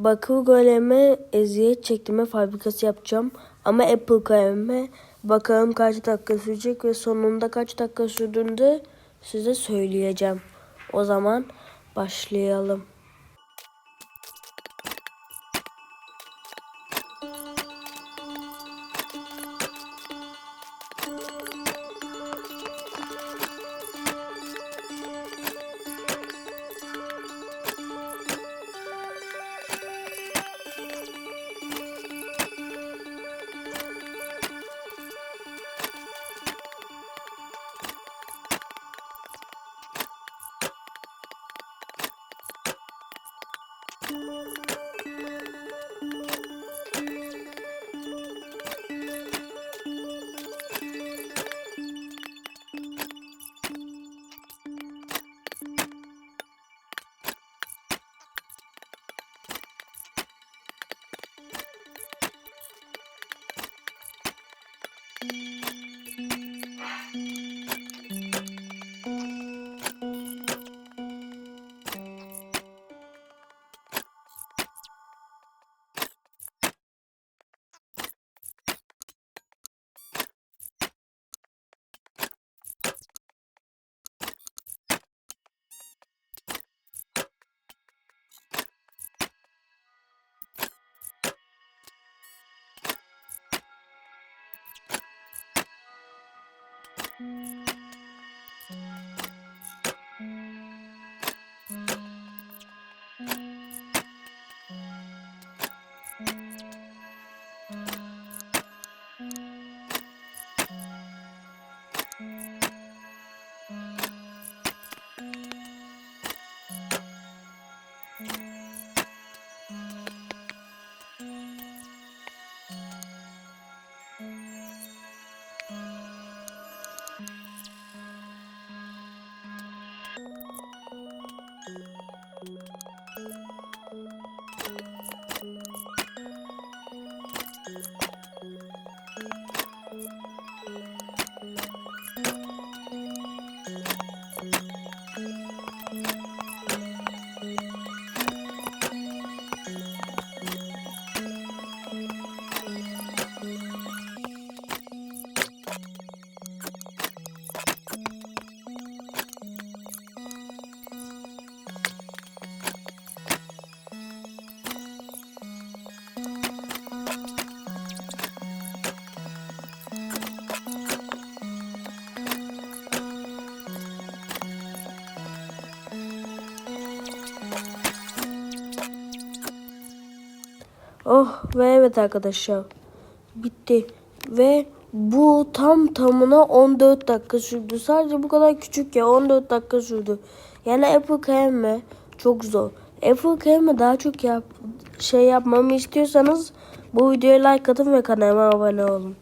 bakır goleme eziyet çektirme fabrikası yapacağım. Ama Apple goleme bakalım kaç dakika sürecek ve sonunda kaç dakika sürdüğünde size söyleyeceğim. O zaman başlayalım. Oh ve evet arkadaşlar. Bitti. Ve bu tam tamına 14 dakika sürdü. Sadece bu kadar küçük ya 14 dakika sürdü. Yani Apple kremi çok zor. Apple kremi daha çok yap şey yapmamı istiyorsanız bu videoya like atın ve kanalıma abone olun.